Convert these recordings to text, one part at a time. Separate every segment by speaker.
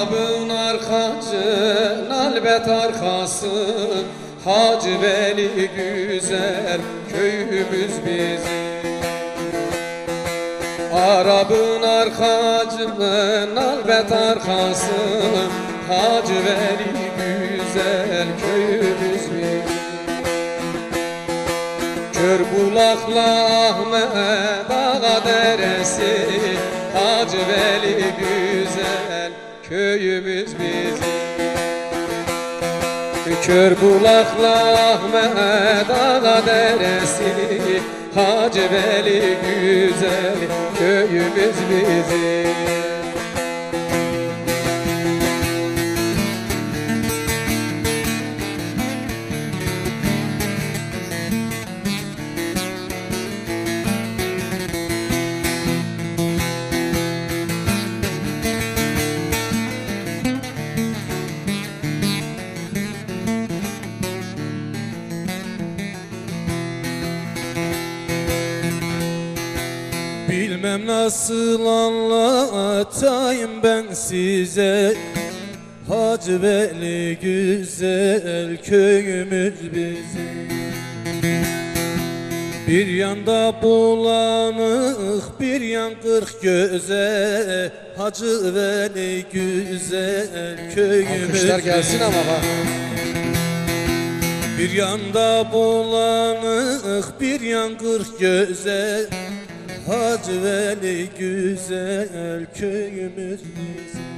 Speaker 1: Arabın arkacı nalbet arkası. Hacı Veli güzel köyümüz bizim Arabın arkacı nalbet arkası. Hacı Veli güzel köyümüz bizim Kör bulaklı Ahmet Ağa deresi. Hacı Veli güzel köyümüz bizim. Kör bulaklı Ahmet Ağa deresi Hacı Veli güzel köyümüz bizim
Speaker 2: Bilmem nasıl anlatayım ben size. Hacı Veli güzel köyümüz bizim. Bir yanda bulanık bir yan kırk göze. Hacı Veli güzel köyümüz
Speaker 1: Alkışlar gelsin ama bak.
Speaker 2: Bir yanda bulanık bir yan kırk göze Hacı Veli güzel köyümüz. Bizim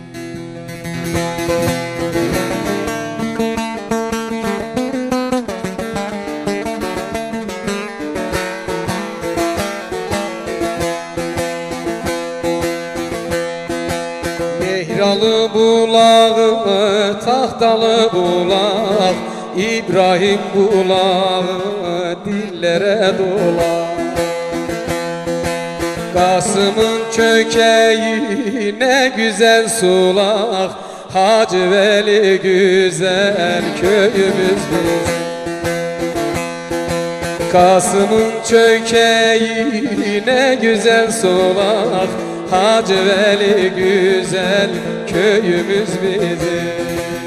Speaker 1: Mehralı bulağı, tahtalı bulak İbrahim bulağı, dillere dolak Kasım'ın çökeği ne güzel sulak. Hacı Veli güzel köyümüz bizim Kasım'ın çökeği ne güzel solak Hacı Veli güzel köyümüz bizim